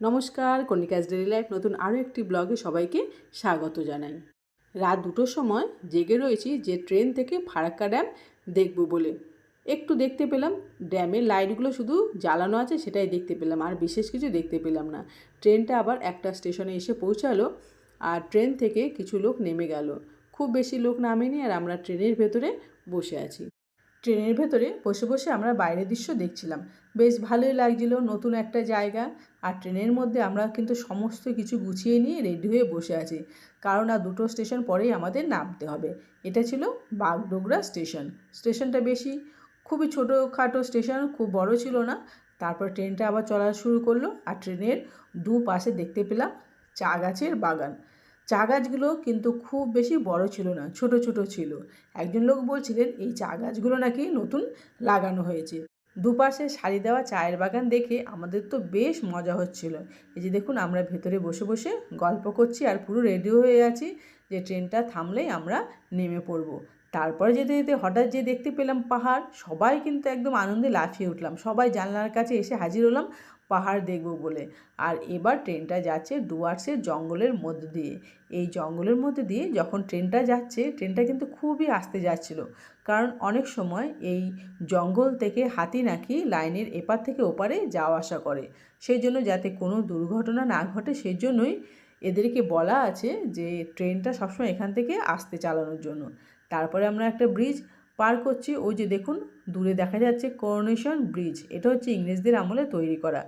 নমস্কার কনিকাস daily life নতুন আরও একটি ব্লগে সবাইকে স্বাগত জানাই। রাত দুটোর সময় জেগে রয়েছি যে ট্রেন থেকে ফারাক্কা ড্যাম দেখব বলে। একটু দেখতে পেলাম, ড্যামের লাইটগুলো শুধু জ্বালানো আছে সেটাই দেখতে পেলাম, আর বিশেষ কিছু দেখতে পেলাম না। ট্রেনটা আবার একটা স্টেশনে এসে পৌঁছালো, আর ট্রেন থেকে কিছু লোক নেমে গেল। খুব বেশি লোক নামেনি আর আমরা ট্রেনের ভেতরে বসে আছি। ট্রেনের ভেতরে বসে বসে আমরা বাইরের দৃশ্য দেখছিলাম। বেশ ভালোই লাগছিল নতুন একটা জায়গা। আর ট্রেনের মধ্যে আমরা কিন্তু সমস্ত কিছু গুছিয়ে নিয়ে রেডি হয়ে বসে আছি। কারণ আর দুটো স্টেশন পরেই আমাদের নামতে হবে। এটা ছিল বাগডোগরা স্টেশন। স্টেশনটা বেশি খুবই ছোটোখাটো স্টেশন, খুব বড় ছিল না। তারপর ট্রেনটা আবার চলা শুরু করল। আর ট্রেনের দু পাশে দেখতে পেলাম চা গাছের বাগান। চা গাছগুলো কিন্তু খুব বেশি বড় ছিল না, ছোট ছোট ছিল। একজন লোক বলছিলেন, এই চা গাছগুলো নাকি নতুন লাগানো হয়েছে। দুপাশে সারি দেওয়া চায়ের বাগান দেখে আমাদের তো বেশ মজা হচ্ছিল। এই যে দেখুন, আমরা ভেতরে বসে বসে গল্প করছি আর পুরো রেডি হয়ে আছি যে ট্রেনটা থামলেই আমরা নেমে পড়ব। তারপরে যেতে যেতে হঠাৎ যে দেখতে পেলাম পাহাড়, সবাই কিন্তু একদম আনন্দে লাফিয়ে উঠলাম। সবাই জানলার কাছে এসে হাজির হলাম। পাহাড় দেখব বলে। আর এবার ট্রেনটা যাচ্ছে ডুয়ার্সের জঙ্গলের মধ্যে দিয়ে। এই জঙ্গলের মধ্যে দিয়ে যখন ট্রেনটা যাচ্ছে, ট্রেনটা কিন্তু খুবই আস্তে যাচ্ছিল। কারণ অনেক সময় এই জঙ্গল থেকে হাতি নাকি লাইনের এপার থেকে ওপারে যাওয়া আসা করে। সেই জন্য যাতে কোনো দুর্ঘটনা না ঘটে, সেই জন্যই এদেরকে বলা আছে যে ট্রেনটা সবসময় এখান থেকে আসতে চালানোর জন্য। তারপরে আমরা একটা ব্রিজ পার করছি ওই যে দেখুন দূরে দেখা যাচ্ছে করোনেশন ব্রিজ এটা হচ্ছে ইংরেজদের আমলে তৈরি করা।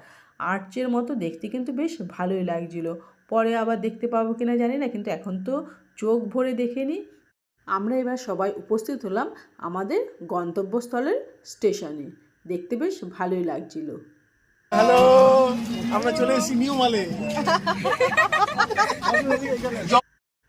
আর্চের মতো দেখতে কিন্তু বেশ ভালোই লাগছিল। পরে আবার দেখতে পাবো কিনা জানি না কিন্তু এখন তো চোখ ভরে দেখে নিই। আমরা এবার সবাই উপস্থিত হলাম আমাদের গন্তব্যস্থলের স্টেশনে। দেখতে বেশ ভালোই লাগছিল। হ্যালো আমরা চলে এসেছি নিউ মালে।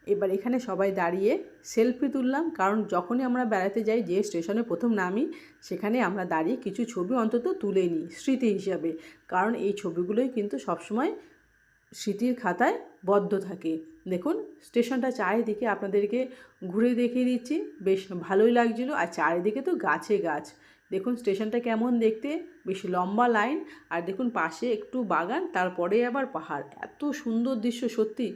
এবার এখানে সবাই দাঁড়িয়ে সেলফি তুললাম, কারণ যখনই আমরা বেড়াতে যাই, যে স্টেশনে প্রথম নামি, সেখানে আমরা দাঁড়িয়ে কিছু ছবি অন্তত তুলে নিই, স্মৃতি হিসাবে। কারণ এই ছবিগুলোই কিন্তু সবসময় স্মৃতির খাতায় বদ্ধ থাকে। দেখুন স্টেশনটা চারিদিকে আপনাদেরকে ঘুরে দেখিয়ে দিচ্ছি, বেশ ভালোই লাগছিল। আর চারিদিকে তো গাছে গাছ। দেখুন স্টেশনটা কেমন দেখতে, বেশ লম্বা লাইন আর দেখুন, পাশে একটু বাগান, তারপরে আবার পাহাড়। এত সুন্দর দৃশ্য, সত্যি।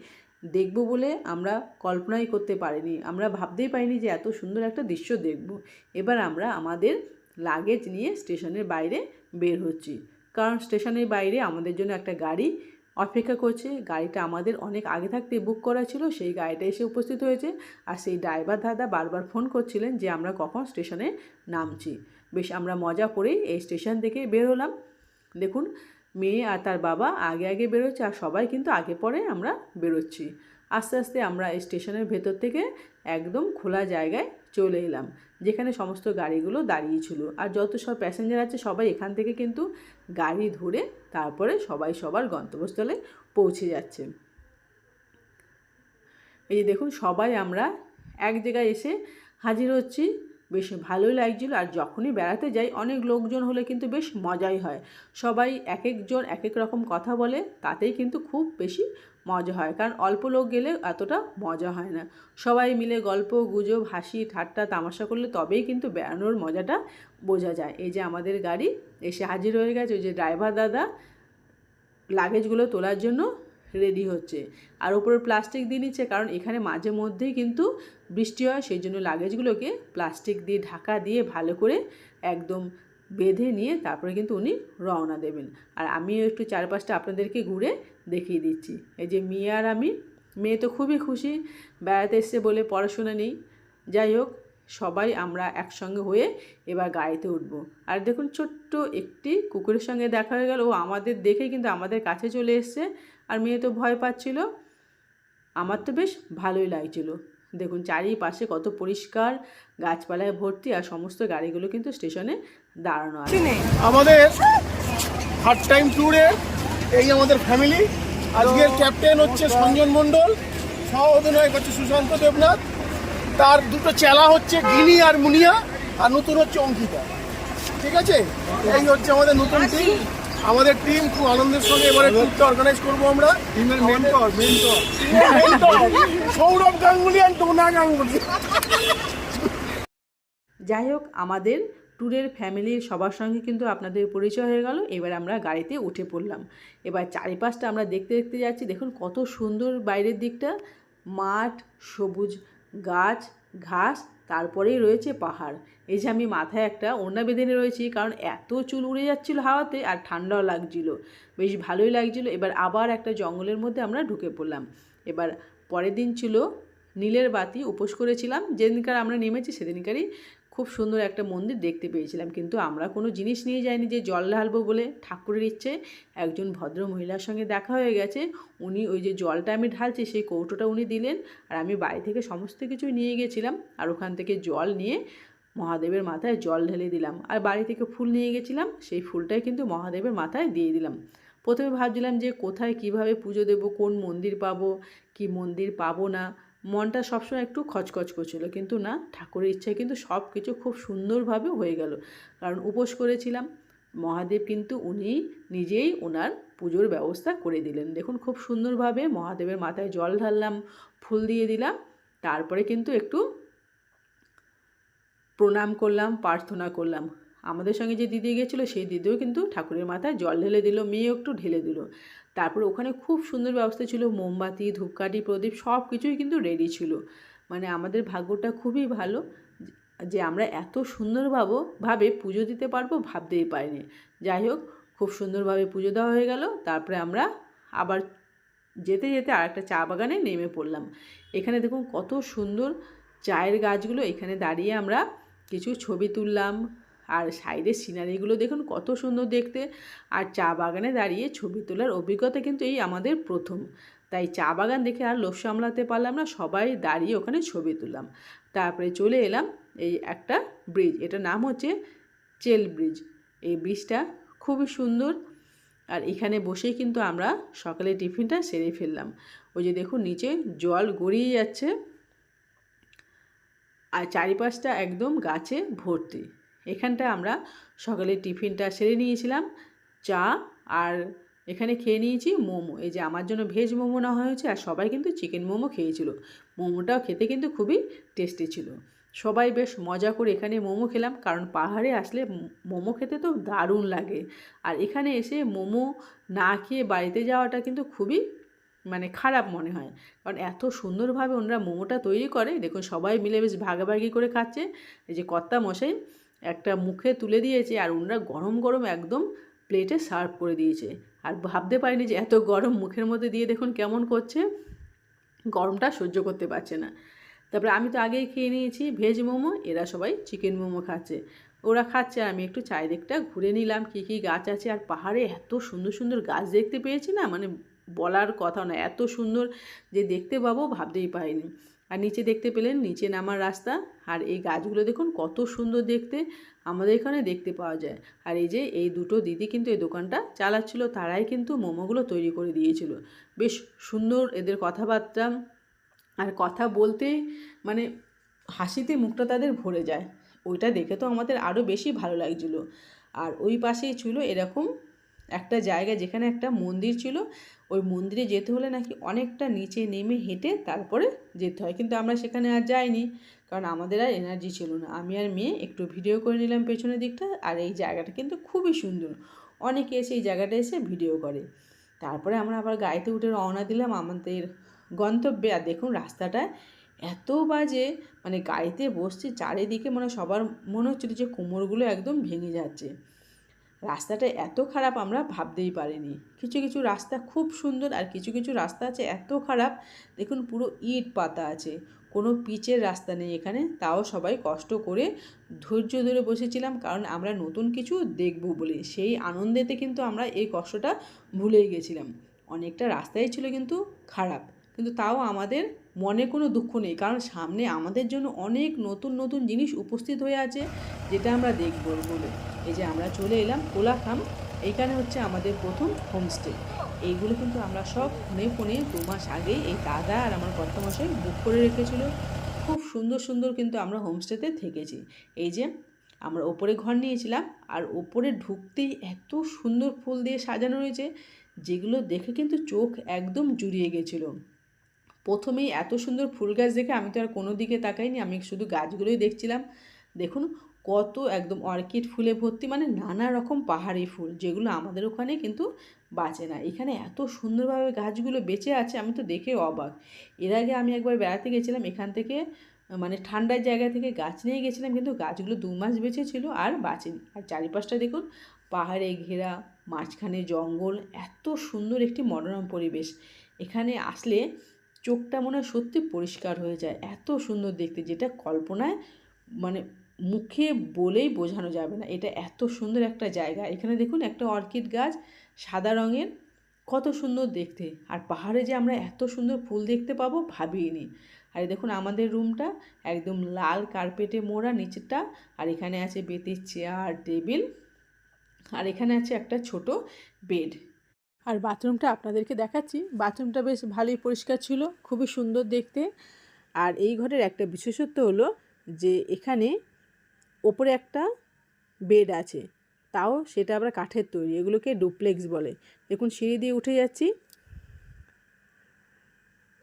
দেখব বলে আমরা কল্পনাই করতে পারিনি। আমরা ভাবতেই পারিনি যে এত সুন্দর একটা দৃশ্য দেখব। এবার আমরা আমাদের লাগেজ নিয়ে স্টেশনের বাইরে বের হচ্ছি। কারণ স্টেশনের বাইরে আমাদের জন্য একটা গাড়ি অপেক্ষা করছে। গাড়িটা আমাদের অনেক আগে থাকতে বুক করা ছিল। সেই গাড়িটা এসে উপস্থিত হয়েছে। আর সেই ড্রাইভার দাদা বারবার ফোন করছিলেন যে আমরা কখন স্টেশনে নামছি। বেশ আমরা মজা করেই এই স্টেশন থেকে বের হলাম। দেখুন মেয়ে আর তার বাবা আগে আগে বেরোচ্ছে আর সবাই কিন্তু আগে পরে আমরা বেরোচ্ছি। আস্তে আস্তে আমরা স্টেশনের ভেতর থেকে একদম খোলা জায়গায় চলে এলাম, যেখানে সমস্ত গাড়িগুলো দাঁড়িয়েছিল আর যত সব প্যাসেঞ্জার আছে সবাই এখান থেকে কিন্তু গাড়ি ধরে তারপরে সবাই সবার গন্তব্যস্থলে পৌঁছে যাচ্ছে। এই যে দেখুন সবাই আমরা এক জায়গায় এসে হাজির হচ্ছি। বেশ ভালোই লাগছিল। আর যখনই বেড়াতে যাই, অনেক লোকজন হলে কিন্তু বেশ মজাই হয়। সবাই এক একজন এক এক রকম কথা বলে, তাতেই কিন্তু খুব বেশি মজা হয়। কারণ অল্প লোক গেলে এতটা মজা হয় না। সবাই মিলে গল্প, গুজব, হাসি, ঠাট্টা, তামাশা করলে তবেই কিন্তু বেড়ানোর মজাটা বোঝা যায়। এই যে আমাদের গাড়ি এসে হাজির হয়ে গেছে, ওই যে ড্রাইভার দাদা, লাগেজগুলো তোলার জন্য রেডি হচ্ছে। আর উপরে প্লাস্টিক দিয়ে নিচ্ছে, কারণ এখানে মাঝে মধ্যেই কিন্তু বৃষ্টি হয়, সেই জন্য লাগেজগুলোকে প্লাস্টিক দিয়ে ঢাকা দিয়ে ভালো করে একদম বেঁধে নিয়ে তারপরে কিন্তু উনি রওনা দেবেন। আর আমিও একটু চারপাশটা আপনাদেরকে ঘুরে দেখিয়ে দিচ্ছি। এই যে মেয়ে আর আমি, মেয়ে তো খুবই খুশি, বেড়াতে এসছে বলে পড়াশোনা নেই। যাই হোক, সবাই আমরা একসঙ্গে হয়ে এবার গাড়িতে উঠব। আর দেখুন, ছোট্ট একটি কুকুরের সঙ্গে দেখা হয়ে গেল। ও আমাদের দেখে কিন্তু আমাদের কাছে চলে এসছে। আর মেয়ে তো ভয় পাচ্ছিল। আমার তো বেশ ভালোই লাগছিল। দেখুন চারিপাশে কত পরিষ্কার গাছপালায় ভর্তি আর সমস্ত গাড়িগুলো কিন্তু স্টেশনে দাঁড়ানো আছে। আমাদের থার্ড টাইম ট্যুরে এই আমাদের ফ্যামিলি আজকের ক্যাপ্টেন হচ্ছে সঞ্জন মণ্ডল সহ অধিনায়ক হচ্ছে সুশান্ত দেবনাথ তার দুটো চেলা হচ্ছে গিনি আর মুনিয়া আর নতুন হচ্ছে অঙ্কিতা। ঠিক আছে? এই হচ্ছে আমাদের নতুন টিম আমাদের টিম খুব আনন্দের সঙ্গে এবারে ট্যুরটা অর্গানাইজ করব আমরা। টিমের মেন্টর মেন্টর সৌরভ গাঙ্গুলি আর ডোনা গাঙ্গুলি। যাই হোক, আমাদের ট্যুরের ফ্যামিলির সবার সঙ্গে কিন্তু আপনাদের পরিচয় হয়ে গেল। এবার আমরা গাড়িতে উঠে পড়লাম। এবার চারিপাশটা আমরা দেখতে দেখতে যাচ্ছি। দেখুন কত সুন্দর বাইরের দিকটা। মাঠ, সবুজ গাছ, ঘাস, তারপরেই রয়েছে পাহাড়। এই যে আমি মাথায় একটা ওড়না বেঁধে রয়েছি, কারণ এত চুল উড়ে যাচ্ছিল হাওয়াতে আর ঠান্ডাও লাগছিল। বেশ ভালোই লাগছিল। এবার আবার একটা জঙ্গলের মধ্যে আমরা ঢুকে পড়লাম। এবার পরের দিন ছিল নীলের বাতি, উপোস করেছিলাম। যেদিনকার আমরা নেমেছি সেদিনকারই খুব সুন্দর একটা মন্দির দেখতে পেয়েছিলাম। কিন্তু আমরা কোনো জিনিস নিয়ে যাইনি যে জল ঢালবো বলে ঠাকুরের ইচ্ছে। একজন ভদ্র মহিলার সঙ্গে দেখা হয়ে গেছে। উনি ওই যে জলটা আমি ঢালছি, সেই কৌটোটা উনি দিলেন। আর আমি বাড়ি থেকে সমস্ত কিছু নিয়ে গেছিলাম। আর ওখান থেকে জল নিয়ে মহাদেবের মাথায় জল ঢেলে দিলাম। আর বাড়ি থেকে ফুল নিয়ে গেছিলাম। সেই ফুলটাই কিন্তু মহাদেবের মাথায় দিয়ে দিলাম। প্রথমে ভাবছিলাম যে কোথায় কীভাবে পুজো দেব, কোন মন্দির পাবো, কি মন্দির পাবো না, মনটা সবসময় একটু খচখচ করছিল। কিন্তু না, ঠাকুরের ইচ্ছায় কিন্তু সব কিছু খুব সুন্দরভাবে হয়ে গেল। কারণ উপোস করেছিলাম, মহাদেব কিন্তু উনি নিজেই ওনার পুজোর ব্যবস্থা করে দিলেন। দেখুন, খুব সুন্দরভাবে মহাদেবের মাথায় জল ঢাললাম, ফুল দিয়ে দিলাম, তারপরে কিন্তু একটু প্রণাম করলাম, প্রার্থনা করলাম। আমাদের সঙ্গে যে দিদি গেছিল, সেই দিদিও কিন্তু ঠাকুরের মাথায় জল ঢেলে দিল, মেয়েও একটু ঢেলে দিল। তারপর ওখানে খুব সুন্দর ব্যবস্থা ছিল, মোমবাতি, ধূপকাঠি, প্রদীপ সব কিছুই কিন্তু রেডি ছিল। মানে আমাদের ভাগ্যটা খুবই ভালো যে আমরা এত সুন্দরভাবে ভাবে পুজো দিতে পারব ভাবতেই পারিনি। যাই হোক, খুব সুন্দরভাবে পুজো দেওয়া হয়ে গেল, তারপরে আমরা আবার যেতে যেতে আর একটা চা বাগানে নেমে পড়লাম। এখানে দেখুন কত সুন্দর চায়ের গাছগুলো, এখানে দাঁড়িয়ে আমরা কিছু ছবি তুললাম আর সাইডের সিনারিগুলো দেখুন কত সুন্দর দেখতে। আর চা বাগানে দাঁড়িয়ে ছবি তোলার অভিজ্ঞতা কিন্তু এই আমাদের প্রথম। তাই চা বাগান দেখে আর লোভ সামলাতে পারলাম না, সবাই দাঁড়িয়ে ওখানে ছবি তুললাম। তারপরে চলে এলাম এই একটা ব্রিজ, এটার নাম হচ্ছে চেল ব্রিজ। এই ব্রিজটা খুবই সুন্দর। আর এখানে বসেই কিন্তু আমরা সকালে টিফিনটা সেরে ফেললাম। ওই যে দেখুন নিচে জল গড়িয়ে যাচ্ছে। আর চারিপাশটা একদম গাছে ভর্তি। এখানটা আমরা সকালে টিফিনটা সেরে নিয়েছিলাম, চা আর এখানে খেয়ে নিয়েছি মোমো। এই যে আমার জন্য ভেজ মোমো নেওয়া হয়েছে আর সবাই কিন্তু চিকেন মোমো খেয়েছিল। মোমোটাও খেতে কিন্তু খুবই টেস্টি ছিল। সবাই বেশ মজা করে এখানে মোমো খেলাম কারণ পাহাড়ে আসলে মোমো খেতে তো দারুণ লাগে। আর এখানে এসে মোমো না খেয়ে বাড়িতে যাওয়াটা কিন্তু খুবই মানে খারাপ মনে হয়। কারণ এত সুন্দরভাবে ওনারা মোমোটা তৈরি করে, দেখুন সবাই মিলে বেশ ভাগাভাগি করে খাচ্ছে। এই যে কর্তা মশাই একটা মুখে তুলে দিয়েছে আর ওনারা গরম গরম একদম প্লেটে সার্ভ করে দিয়েছে। আর ভাবতে পারিনি যে এত গরম মুখের মধ্যে দিয়ে দেখুন কেমন করছে। গরমটা সহ্য করতে পারছে না। তারপরে আমি তো আগেই খেয়ে নিয়েছি ভেজ মোমো, এরা সবাই চিকেন মোমো খাচ্ছে। ওরা খাচ্ছে আর আমি একটু চারিদিকটা ঘুরে নিলাম কী কী গাছ আছে। আর পাহাড়ে এত সুন্দর সুন্দর গাছ দেখতে পেয়েছি না? মানে বলার কথা না এত সুন্দর যে দেখতে পাবো ভাবতেই পারিনি। আর নিচে দেখতে পেলেন, নিচে নামার রাস্তা। আর এই গাছগুলো দেখুন, কত সুন্দর দেখতে। আমাদের এখানে দেখতে পাওয়া যায়। আর এই যে, এই দুটো দিদি কিন্তু এই দোকানটা চালাচ্ছিল, তারাই কিন্তু মোমোগুলো তৈরি করে দিয়েছিল। বেশ সুন্দর এদের কথাবার্তা আর কথা বলতে মানে হাসিতে মুখটা তাদের ভরে যায়। ওইটা দেখে তো আমাদের আরও বেশি ভালো লাগছিল। আর ওই পাশেই ছিল এরকম একটা জায়গা যেখানে একটা মন্দির ছিল, ওই মন্দিরে যেতে হলে নাকি অনেকটা নিচে নেমে হেঁটে তারপরে যেতে হয়। কিন্তু আমরা সেখানে আর যাইনি, কারণ আমাদের আর এনার্জি ছিল না। আমি আর মেয়ে একটু ভিডিও করে নিলাম পেছনের দিকটা, আর এই জায়গাটা কিন্তু খুবই সুন্দর। অনেকে এসে এই জায়গাটা এসে ভিডিও করে। তারপরে আমরা আবার গাড়িতে উঠে রওনা দিলাম আমাদের গন্তব্যে। আর দেখুন রাস্তাটায় এত বাজে মানে গাড়িতে বসছে, চারিদিকে মানে সবার মনে হচ্ছিল যে কোমরগুলো একদম ভেঙে যাচ্ছে। রাস্তাটা এত খারাপ আমরা ভাবতেই পারিনি। কিছু কিছু রাস্তা খুব সুন্দর আর কিছু কিছু রাস্তা আছে এত খারাপ, দেখুন পুরো ইট পাতা আছে। কোনো পিচের রাস্তা নেই এখানে, তাও সবাই কষ্ট করে ধৈর্য ধরে বসেছিলাম কারণ আমরা নতুন কিছু দেখব বলে। সেই আনন্দেতে কিন্তু আমরা এই কষ্টটা ভুলেই গেছিলাম। অনেকটা রাস্তাই ছিল কিন্তু খারাপ, কিন্তু তাও আমাদের মনে কোনো দুঃখ নেই। কারণ সামনে আমাদের জন্য অনেক নতুন নতুন জিনিস উপস্থিত হয়ে আছে, যেটা আমরা দেখব বলে। এই যে আমরা চলে এলাম কোলাখাম এইখানে হচ্ছে আমাদের প্রথম হোমস্টে এইগুলো কিন্তু আমরা সব ফোনে ফোনে দু মাস আগেই এই দাদা আর আমার কর্তামশাই বুক করে রেখেছিল। খুব সুন্দর সুন্দর কিন্তু আমরা হোমস্টেতে থেকেছি। এই যে আমরা ওপরে ঘর নিয়েছিলাম আর ওপরে ঢুকতেই এত সুন্দর ফুল দিয়ে সাজানো রয়েছে, যেগুলো দেখে কিন্তু চোখ একদম জুড়িয়ে গেছিল। প্রথমেই এত সুন্দর ফুল গাছ দেখে আমি তো আর কোনো দিকে তাকাইনি, আমি শুধু গাছগুলোই দেখছিলাম। দেখুন কত একদম অর্কিড ফুলে ভর্তি মানে নানা রকম পাহাড়ি ফুল, যেগুলো আমাদের ওখানে কিন্তু বাঁচে না। এখানে এত সুন্দরভাবে গাছগুলো বেঁচে আছে, আমি তো দেখে অবাক। এর আগে আমি একবার বেড়াতে গেছিলাম, এখান থেকে মানে ঠান্ডার জায়গা থেকে গাছ নিয়ে গেছিলাম, কিন্তু গাছগুলো দু মাস বেঁচে ছিল আর বাঁচেনি। আর চারিপাশটা দেখুন, পাহাড়ে ঘেরা, মাঝখানে জঙ্গল, এত সুন্দর একটি মনোরম পরিবেশ। এখানে আসলে চোখটা মনে হয় সত্যি পরিষ্কার হয়ে যায়। এত সুন্দর দেখতে, যেটা কল্পনায় মানে মুখে বলেই বোঝানো যাবে না। এটা এত সুন্দর একটা জায়গা। এখানে দেখুন একটা অর্কিড গাছ, সাদা রঙের, কত সুন্দর দেখতে। আর পাহাড়ে যে আমরা এত সুন্দর ফুল দেখতে পাবো ভাবিনি আর দেখুন আমাদের রুমটা, একদম লাল কার্পেটে মোড়া নিচেরটা আর এখানে আছে বেতের চেয়ার, টেবিল, আর এখানে আছে একটা ছোট বেড। আর বাথরুমটা আপনাদেরকে দেখাচ্ছি। বাথরুমটা বেশ ভালোই পরিষ্কার ছিল, খুবই সুন্দর দেখতে। আর এই ঘরের একটা বিশেষত্ব হলো যে, এখানে ওপরে একটা বেড আছে। তাও সেটা আবার কাঠের তৈরি, এগুলোকে ডুপ্লেক্স বলে। দেখুন, সিঁড়ি দিয়ে উঠে যাচ্ছি।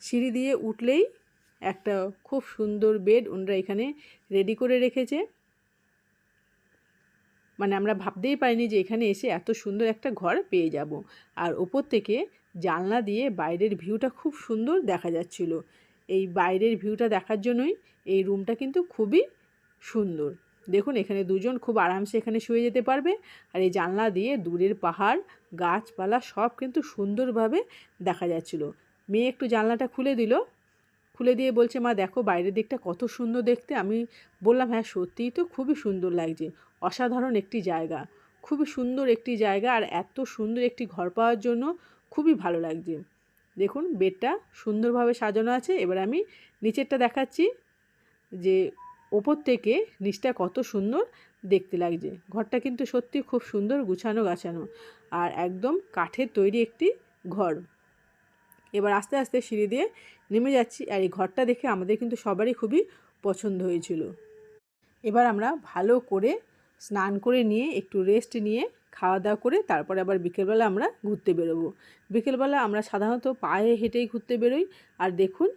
সিঁড়ি দিয়ে উঠলেই একটা খুব সুন্দর বেড ওনারা এখানে রেডি করে রেখেছে। মানে আমরা ভাবতেই পারিনি যে এখানে এসে এত সুন্দর একটা ঘর পেয়ে যাব। আর ওপর থেকে জানলা দিয়ে বাইরের ভিউটা খুব সুন্দর দেখা যাচ্ছিল। এই বাইরের ভিউটা দেখার জন্যই এই রুমটা কিন্তু খুবই সুন্দর। দেখুন, এখানে দুজন খুব আরামসে এখানে শুয়ে যেতে পারবে। আর এই জানলা দিয়ে দূরের পাহাড়, গাছপালা সব কিন্তু সুন্দরভাবে দেখা যাচ্ছিল। মেয়ে একটু জানলাটা খুলে দিল। খুলে দিয়ে বলছে, মা, দেখো বাইরের দিকটা কত সুন্দর দেখতে। আমি বললাম হ্যাঁ সত্যিই তো খুবই সুন্দর লাগছে। অসাধারণ একটি জায়গা। খুবই সুন্দর একটি জায়গা আর এত সুন্দর একটি ঘর পাওয়ার জন্য খুবই ভালো লাগছে। দেখুন, বেডটা সুন্দরভাবে সাজানো আছে। এবার আমি নিচেরটা দেখাচ্ছি যে ওপর থেকে নিচটা কত সুন্দর দেখতে লাগছে। ঘরটা কিন্তু সত্যি খুব সুন্দর গুছানো গাছানো আর একদম কাঠের তৈরি একটি ঘর। এবার আস্তে আস্তে সিঁড়ি দিয়ে নেমে যাচ্ছি আর এই ঘরটা দেখে আমাদের কিন্তু সবারই খুবই পছন্দ হয়েছিল। এবার আমরা ভালো করে স্নান করে নিয়ে, একটু রেস্ট নিয়ে খাওয়া দাওয়া করে তারপরে আবার বিকেলবেলা আমরা ঘুরতে বেরোবো। বিকেলবেলা আমরা সাধারণত পায়ে হেঁটেই ঘুরতে বেরোই। আর দেখুন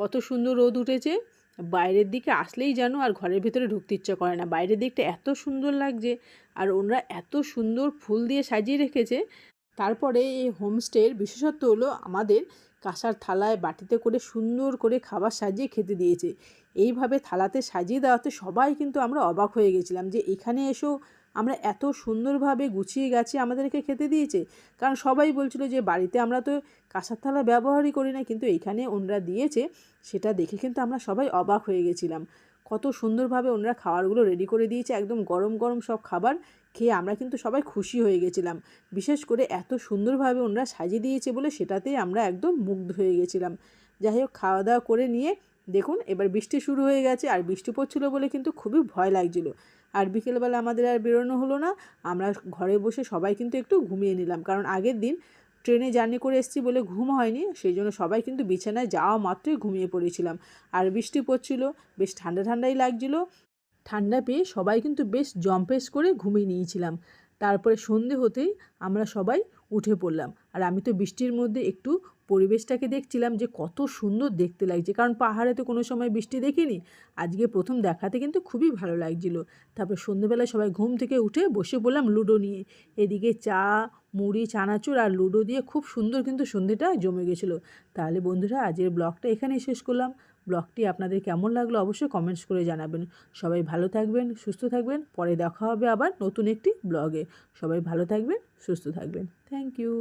কত সুন্দর রোদ উঠেছে। বাইরের দিকে আসলেই জানো আর ঘরের ভিতরে ঢুকতে ইচ্ছা করে না। বাইরের দিকটা এত সুন্দর লাগছে আর ওনারা এত সুন্দর ফুল দিয়ে সাজিয়ে রেখেছে। তারপরে এই হোমস্টের বিশেষত্ব হলো আমাদের কাঁসার থালায় বাটিতে করে সুন্দর করে খাবার সাজিয়ে খেতে দিয়েছে। এইভাবে থালাতে সাজিয়ে দেওয়াতে সবাই কিন্তু আমরা অবাক হয়ে গেছিলাম যে এখানে এসেও আমরা এত সুন্দরভাবে গুছিয়ে গেছি আমাদেরকে খেতে দিয়েছে। কারণ সবাই বলছিল যে বাড়িতে আমরা তো কাঁসার থালা ব্যবহারই করি না, কিন্তু এইখানে ওনরা দিয়েছে, সেটা দেখে কিন্তু আমরা সবাই অবাক হয়ে গেছিলাম। কত সুন্দরভাবে ওনারা খাবারগুলো রেডি করে দিয়েছে, একদম গরম গরম সব খাবার খেয়ে আমরা কিন্তু সবাই খুশি হয়ে গেছিলাম। বিশেষ করে এত সুন্দরভাবে ওনারা সাজিয়ে দিয়েছে বলে সেটাতেই আমরা একদম মুগ্ধ হয়ে গেছিলাম। যাই হোক, খাওয়া দাওয়া করে নিয়ে দেখুন, এবার বৃষ্টি শুরু হয়ে গেছে আর বৃষ্টি পড়ছিল বলে কিন্তু খুবই ভয় লাগছিল। আর বিকেলবেলা আমাদের আর বেরোনো হলো না। আমরা ঘরে বসে সবাই কিন্তু একটু ঘুমিয়ে নিলাম। কারণ আগের দিন ট্রেনে জার্নি করে এসেছি বলে ঘুম হয়নি, সেই জন্য সবাই কিন্তু বিছানায় যাওয়া মাত্রই ঘুমিয়ে পড়েছিলাম। আর বৃষ্টি পড়ছিল, বেশ ঠান্ডা ঠান্ডাই লাগছিল। ঠান্ডা পেয়ে সবাই কিন্তু বেশ জম্পেস করে ঘুমিয়ে নিয়েছিলাম। তারপরে সন্ধে হতেই আমরা সবাই উঠে পড়লাম। আর আমি তো বৃষ্টির মধ্যে একটু পরিবেশটাকে দেখছিলাম যে কত সুন্দর দেখতে লাগছে। কারণ পাহাড়ে তো কোনো সময় বৃষ্টি দেখিনি। আজকে প্রথম দেখাতে কিন্তু খুবই ভালো লাগছিল। তারপর সন্ধেবেলায় সবাই ঘুম থেকে উঠে বসে পড়লাম লুডো নিয়ে। এদিকে চা, মুড়ি, চানাচুর আর লুডো দিয়ে খুব সুন্দর কিন্তু সন্ধেটা জমে গেছিল। তাহলে বন্ধুরা, আজকের ব্লগটা এখানেই শেষ করলাম। ব্লগটি আপনাদের কেমন লাগল অবশ্যই কমেন্টস করে জানাবেন। সবাই ভালো থাকবেন, সুস্থ থাকবেন। পরে দেখা হবে আবার নতুন একটি ব্লগে। সবাই ভালো থাকবেন, সুস্থ থাকবেন। Thank you